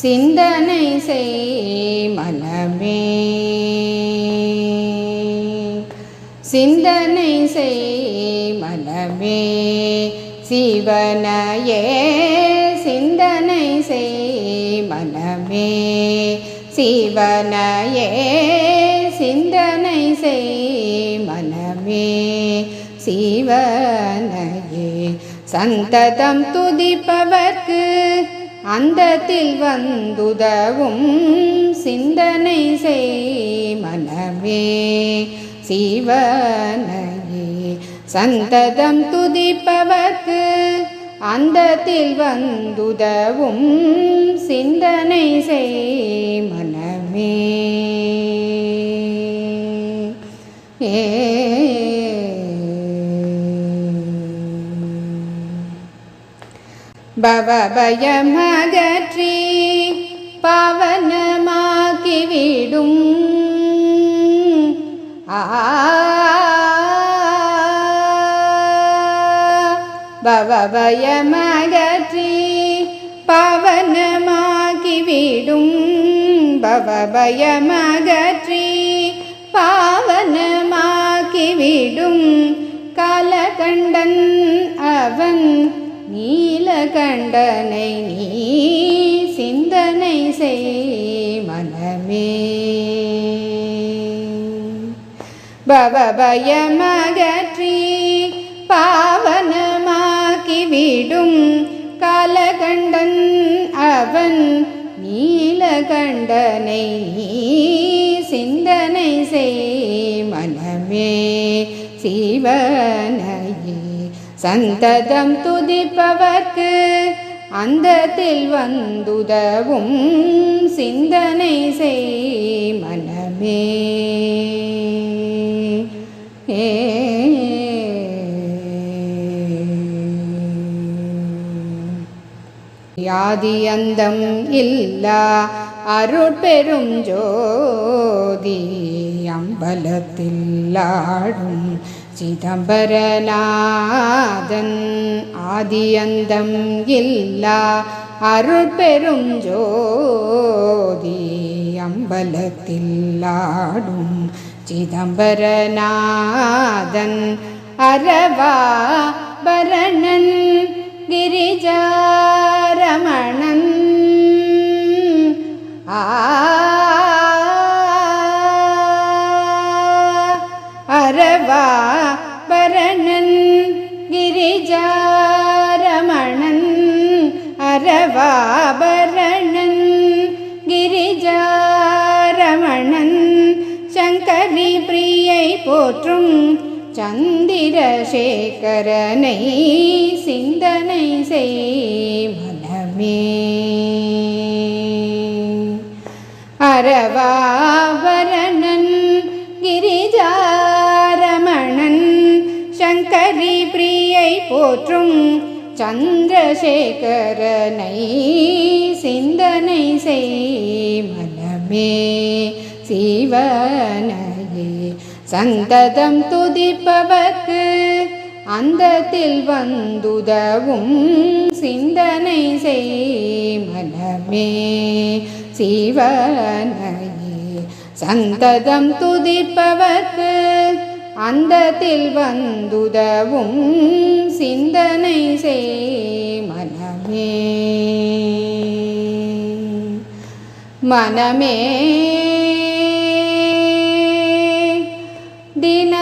சிந்தனை செய் மனமே. சிந்தனை செய் மனமே. சிவனையே சிந்தனை செய் மனமே. சிவனையே சிந்தனை செய் மனமே. சிவனையே சந்ததம் துதிப்பவர்க்கு அந்தத்தில் வந்துதவும் சிந்தனை செய் மனமே சிவனையே. சந்ததம் துதிப்பவர்க்கு அந்தத்தில் வந்துதவும் சிந்தனை செய் மனமே. ஏ பவபயமகற்றி பவனமாக்கிவிடும். ஆ பவபயமகற்றி பாவனமாக்கிவிடும். பவபயமகற்றி கண்டனை நீ சிந்தனை செய் மனமே. பவபயமகற்றி பாவனமாக்கிவிடும் காலகண்டன் அவன் நீலகண்டனை நீ சிந்தனை செய் மனமே. சிவன சந்ததம் துதிப்பவர்க்கு அந்தத்தில் வந்துதவும் சிந்தனை செய் மனமே ஏ. யாதியந்தம் இல்லா അരുൾപെരും ജ്യോതി അമ്പലത്തില്ലാടും ചിദംബരനാഥൻ ആദിയന്തം ഇല്ല. അരുൾപെരും ജ്യോതി അമ്പലത്തില്ലാടും ചിദംബരനാഥൻ അരവാ ഭരണൻ ഗിരിജാരമണൻ கிரிஜாரமணன் அரவா பரணன் கிரிஜாரமணன் சங்கரி பிரியை போற்றும் சந்திரசேகரனை சிந்தனை செய் மனமே அரவாபரணன் கிரிஜாரமணன் சங்கரி பிரியை போற்றும் சந்திரசேகரனை சிந்தனை செய் மனமே சிவனையே. சந்ததம் துதிப்பவர்க்கு அந்தத்தில் வந்துதவும் சிந்தனை செய் மனமே சிவனையே. சந்ததம் துதிப்பவர்க்கு அந்தத்தில் வந்துதவும் சிந்தனை செய் மனமே மனமே தின